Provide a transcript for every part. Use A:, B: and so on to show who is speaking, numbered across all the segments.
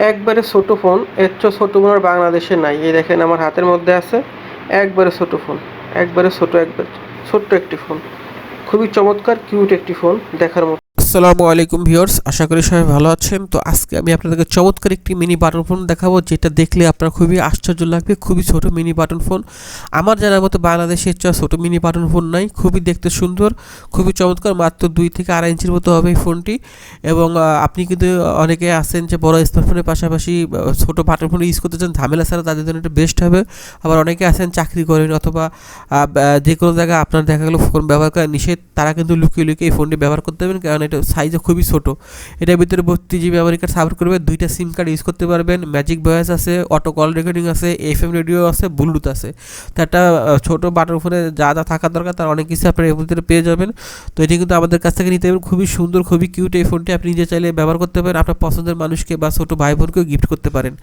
A: একবারে ছোটো ফোন, এর চেয়ে ছোটো ফোন আর বাংলাদেশে নাই। এই দেখেন আমার হাতের মধ্যে আছে, একবারে ছোটো ফোন, একবারে ছোটো, একবার ছোট্ট একটি ফোন। খুবই চমৎকার কিউট একটি ফোন, দেখার মতো। আসসালামু আলাইকুম ভিউয়ার্স, আশা করি সবাই ভালো আছেন। তো আজকে আমি আপনাদেরকে চমৎকার একটি মিনি বাটন ফোন দেখাবো, যেটা দেখলে আপনার খুবই আশ্চর্য লাগবে, খুবই ছোট মিনি বাটন ফোন। আমার জানার মতো বাংলাদেশের চেয়ে ছোট মিনি বাটন ফোন নাই, খুবই দেখতে সুন্দর, খুবই চমৎকার, মাত্র দুই থেকে আড়াই ইঞ্চির মতো হবে এই ফোনটি। এবং আপনি কিন্তু অনেকে আছেন যে বড় স্মার্টফোনের পাশাপাশি ছোট বাটন ফোন ইউজ করতে চান, ঝামেলা ছাড়া তাদের জন্য এটা বেস্ট হবে। আবার অনেকে আছেন চাকরি করেন অথবা যে কোনো জায়গায় আপনার দেখা গেলো ফোন ব্যবহার করা নিষেধ, তারা কিন্তু লুকিয়ে লুকিয়ে এই ফোনটি ব্যবহার করতে পারবেন, কারণ এটা সাইজও খুবই ছোট। এটার ভিতরে বত্রিশ মেমোরি কার্ড সাপোর্ট করবে, দুইটা সিম কার্ড ইউজ করতে পারবেন। ম্যাজিক ভয়েস আছে অটো কল রেকর্ডিং আছে এফ এম রেডিও আছে ব্লুটুথ আছে। তো একটা ছোট বাটন ফোনে যা যা থাকা দরকার, তার অনেক কিছু আপনার এর ভিতরে পেয়ে যাবেন। তো এটি কিন্তু আমাদের কাছ থেকে নিতে পারবেন। খুবই সুন্দর, খুবই কিউট এই ফোনটি আপনি নিজে চাইলে ব্যবহার করতে পারেন। আপনার পছন্দের মানুষকে বা ছোটো ভাই বোনকেও গিফট করতে পারেন।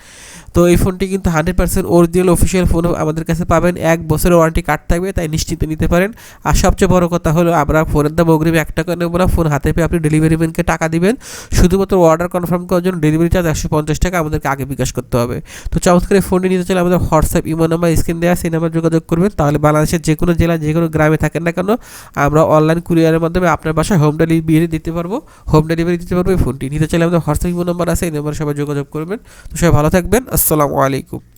A: তো এই ফোনটি কিন্তু hundred percent original official phone আমাদের কাছে পাবেন। এক বছরের ওয়ারেন্টি কার্ড থাকবে, তাই নিশ্চিন্তে নিতে পারেন। আর সবচেয়ে বড় কথা হলো, আমরা ফোনের দাম অগ্রিম এক টাকা নেব না। ফোন হাতে পেয়ে আপনি ডেলিভারি ম্যানকে টাকা দিবেন। শুধুমাত্র অর্ডার কনফার্ম করার জন্য ডেলিভারি চার্জ একশো পঞ্চাশ টাকা আমাদেরকে আগে বিকাশ করতে হবে। তো চমৎকার ফোনটি নিতে চাইলে আমাদের হোয়াটসঅ্যাপ ইমো নাম্বার স্ক্রিন দেওয়া সেই নাম্বার যোগাযোগ করবেন। তাহলে বাংলাদেশের যে কোনো জেলা, যে কোনো গ্রামে থাকেন না কেন, আমরা অনলাইন কুরিয়ারের মাধ্যমে আপনার বাসায় হোম ডেলিভারি দিতে পারব। হোম ডেলিভারি দিতে পারব এই ফোনটি নিতে চাইলে আমাদের হোয়াটসঅ্যাপ ইমো নাম্বার আছে, এই নাম্বারে সবাই যোগাযোগ করবেন। তো সবাই ভালো থাকবেন। আসসালামু আলাইকুম।